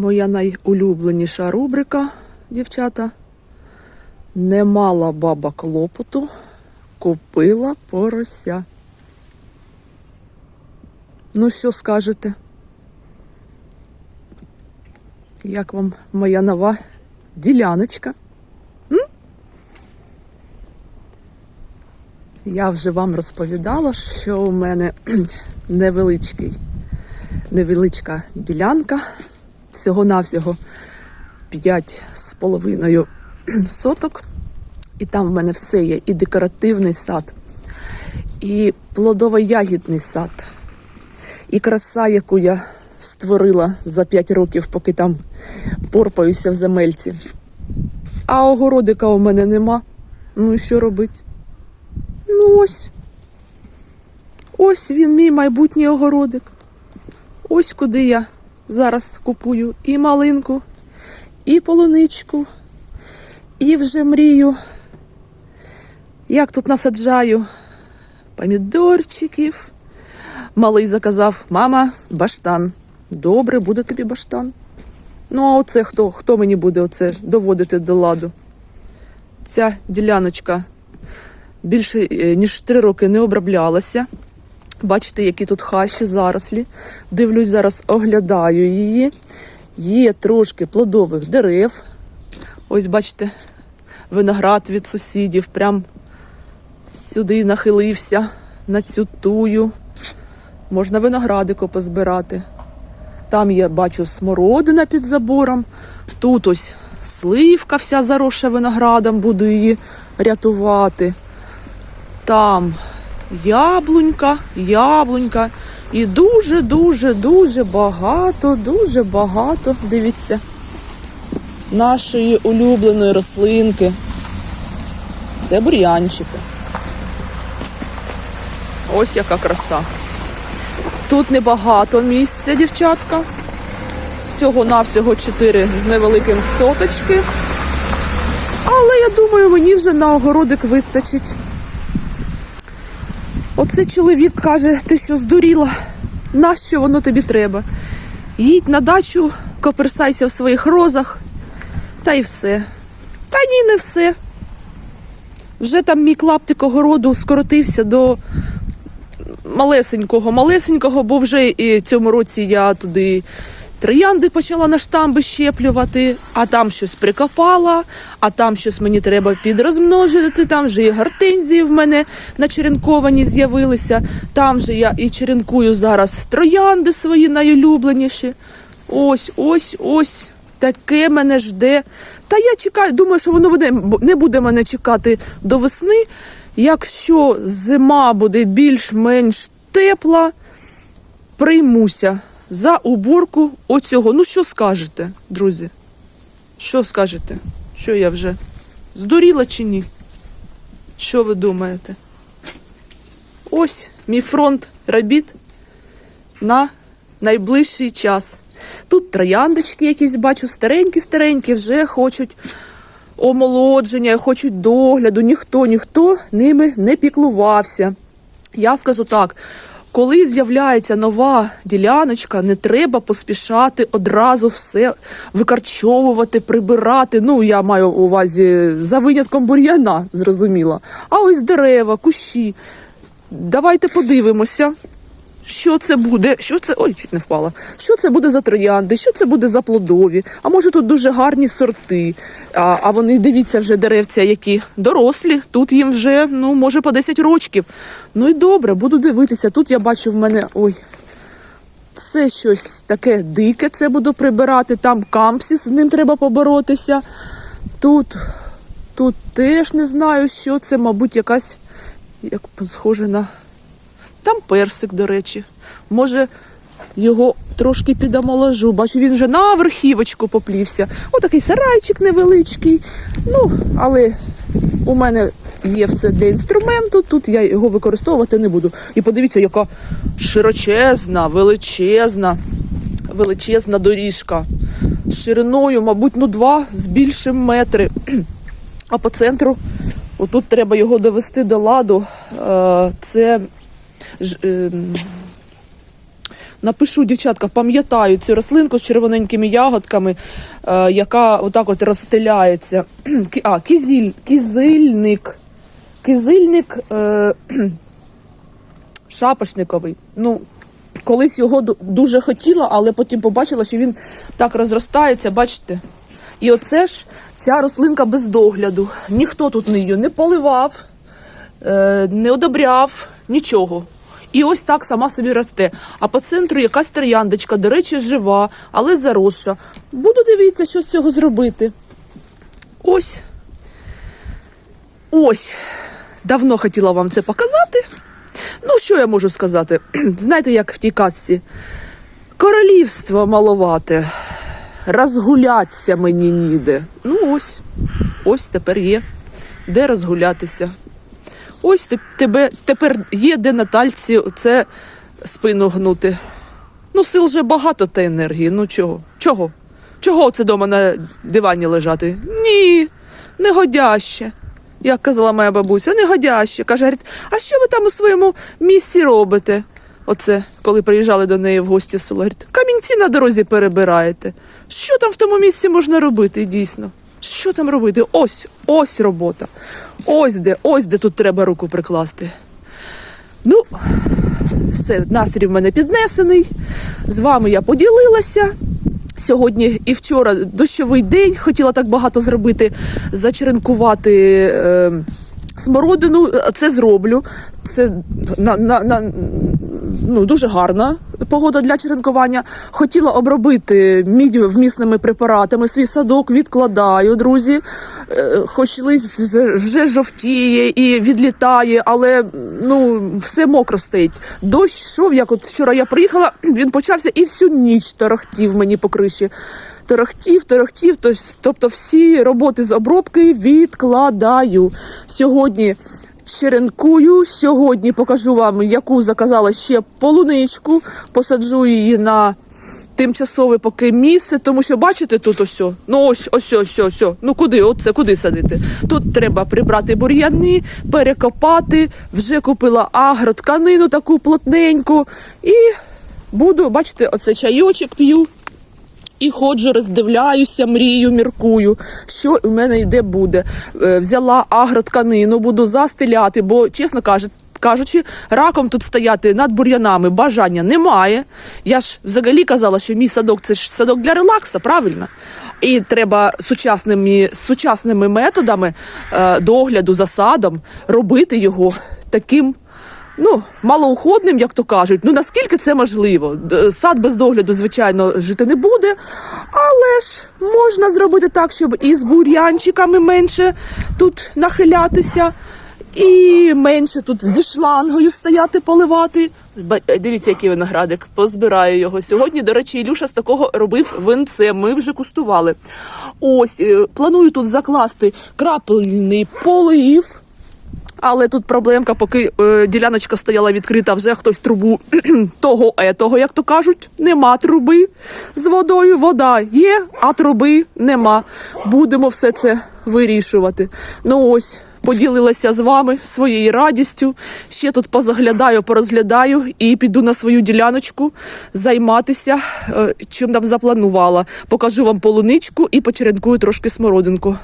Моя найулюбленіша рубрика, дівчата. Не мала баба клопоту, купила порося. Ну, що скажете? Як вам моя нова діляночка? М? Я вже вам розповідала, що у мене невеличкий, невеличка ділянка, всього-навсього 5 з половиною соток. І там в мене все є. І декоративний сад, і плодово-ягідний сад, і краса, яку я створила за 5 років, поки там порпаюся в земельці. А огородика у мене нема. Ну і що робить? Ну ось. Ось він, мій майбутній огородик. Ось куди я зараз купую і малинку, і полуничку, і вже мрію. Як тут насаджаю помідорчиків. Малий заказав, мама, баштан. Добре, буде тобі баштан. Ну, а оце хто? Хто мені буде оце доводити до ладу? Ця діляночка більше е, ніж три роки не оброблялася. Бачите, які тут хащі зарослі. Дивлюсь, зараз оглядаю її. Є трошки плодових дерев. Ось, бачите, виноград від сусідів. Прям сюди нахилився на цю тую. Можна виноградику позбирати. Там я бачу смородина під забором. Тут ось сливка вся заросша виноградом, буду її рятувати. Там яблунька, яблунька. І дуже, дуже, дуже багато, дуже багато. Дивіться, нашої улюбленої рослинки. Це бур'янчики. Ось яка краса. Тут небагато місця, дівчатка. Всього-навсього 4 з невеликим соточки. Але я думаю, мені вже на огородик вистачить. Оце чоловік каже, ти що здуріла? Нащо воно тобі треба? Їдь на дачу, коперсайся в своїх розах, та й все. Та ні, не все. Вже там мій клаптик огороду скоротився до малесенького, малесенького, бо вже і цьому році я туди троянди почала на штамби щеплювати, а там щось прикопала, а там щось мені треба підрозмножити. Там вже і гортензії в мене начеренковані з'явилися. Там же я і черенкую зараз троянди свої найулюбленіші. Ось, ось, ось. Таке мене жде. Та я чекаю, думаю, що воно буде, не буде мене чекати до весни. Якщо зима буде більш-менш тепла, приймуся за уборку оцього. Ну, що скажете, друзі? Що скажете? Що я вже здуріла чи ні? Що ви думаєте? Ось мій фронт робіт на найближчий час. Тут трояндочки якісь бачу, старенькі-старенькі, вже хочуть омолодження, хочуть догляду. Ніхто, ніхто ними не піклувався. Я скажу так. Коли з'являється нова діляночка, не треба поспішати одразу все викарчовувати, прибирати. Ну, я маю увазі за винятком бур'яна, зрозуміло. А ось дерева, кущі. Давайте подивимося, що це буде, що це. Ой, чуть не впала. Що це буде за троянди, що це буде за плодові. А може тут дуже гарні сорти. А, а вони дивіться вже деревця, які дорослі. Тут їм вже, ну, може, по 10 рочків. Ну і добре, буду дивитися. Тут я бачу в мене. Ой. Це щось таке дике, це буду прибирати. Там кампсіс, з ним треба поборотися. Тут, тут теж не знаю, що це, мабуть, якась як схоже на там персик, до речі. Може, його трошки підомоложу. Бачу, він вже на верхівочку поплівся. Отакий сарайчик невеличкий. Ну, але у мене є все для інструменту, тут я його використовувати не буду. І подивіться, яка широчезна, величезна, величезна доріжка. Шириною, мабуть, ну два з більшим метри. А по центру, отут треба його довести до ладу. Е, Це Напишу, дівчатка, пам'ятаю цю рослинку з червоненькими ягодками, е, яка отак от розстеляється. А, кізіль, кізильник. Кизильник е, шапошниковий. Ну, колись його дуже хотіла, але потім побачила, що він так розростається, бачите? І оце ж ця рослинка без догляду. Ніхто тут її не поливав, е, не одобряв, нічого. І ось так сама собі росте. А по центру якась трояндочка, до речі, жива, але заросша. Буду дивитися, що з цього зробити. Ось. Ось. Давно хотіла вам це показати. Ну, що я можу сказати? Знаєте, як в тій казці? Королівство маловате. Розгуляться мені ніде. Ну ось. Ось тепер є. Де розгулятися? Ось те- тебе тепер є де Натальці це спину гнути. Ну, сил же багато та енергії. Ну чого? Чого? Чого це дома на дивані лежати? Ні, негодяще. Як казала моя бабуся, негодяще. Каже, а що ви там у своєму місці робите? Оце, коли приїжджали до неї в гості в село. Говорить, камінці на дорозі перебираєте. Що там в тому місці можна робити, дійсно? Що там робити? Ось, ось робота. Ось де, ось де тут треба руку прикласти. Ну, все, настрій в мене піднесений. З вами я поділилася. Сьогодні і вчора дощовий день. Хотіла так багато зробити, зачеренкувати е, смородину. Це зроблю. Це на, на, на, ну, дуже гарна погода для черенкування. Хотіла обробити мідь вмісними препаратами. Свій садок відкладаю, друзі. Е, Хоч лист вже жовтіє і відлітає, але ну, все мокро стоїть. Дощ йшов, як от вчора я приїхала, він почався і всю ніч торохтів мені по криші. Торохтів, торохтів, тобто всі роботи з обробки відкладаю. Сьогодні черенкую. Сьогодні покажу вам, яку заказала ще полуничку. Посаджу її на тимчасове поки місце, тому що бачите тут ось. Ну ось, ось, ось, ось. Ну куди? Оце куди садити? Тут треба прибрати бур'яни, перекопати. Вже купила агротканину таку плотненьку. І буду, бачите, оце чайочок п'ю. І ходжу, роздивляюся, мрію, міркую, що у мене йде буде. Е, Взяла агротканину, буду застеляти, бо, чесно кажучи, кажучи, раком тут стояти над бур'янами бажання немає. Я ж взагалі казала, що мій садок це ж садок для релакса, правильно? І треба сучасними, сучасними методами е, догляду за садом робити його таким ну, малоуходним, як то кажуть. Ну наскільки це можливо? Сад без догляду, звичайно, жити не буде, але ж можна зробити так, щоб і з бур'янчиками менше тут нахилятися, і менше тут зі шлангою стояти, поливати. Е, Дивіться, який виноградик. Позбираю його сьогодні. До речі, Ілюша з такого робив винце. Ми вже куштували. Ось е, планую тут закласти крапельний полив. Але тут проблемка, поки е, діляночка стояла відкрита, вже хтось трубу того етого, як то кажуть, нема труби з водою. Вода є, а труби нема. Будемо все це вирішувати. Ну ось. Поділилася з вами своєю радістю. Ще тут позаглядаю, порозглядаю і піду на свою діляночку займатися, е, чим там запланувала. Покажу вам полуничку і почеренкую трошки смородинку.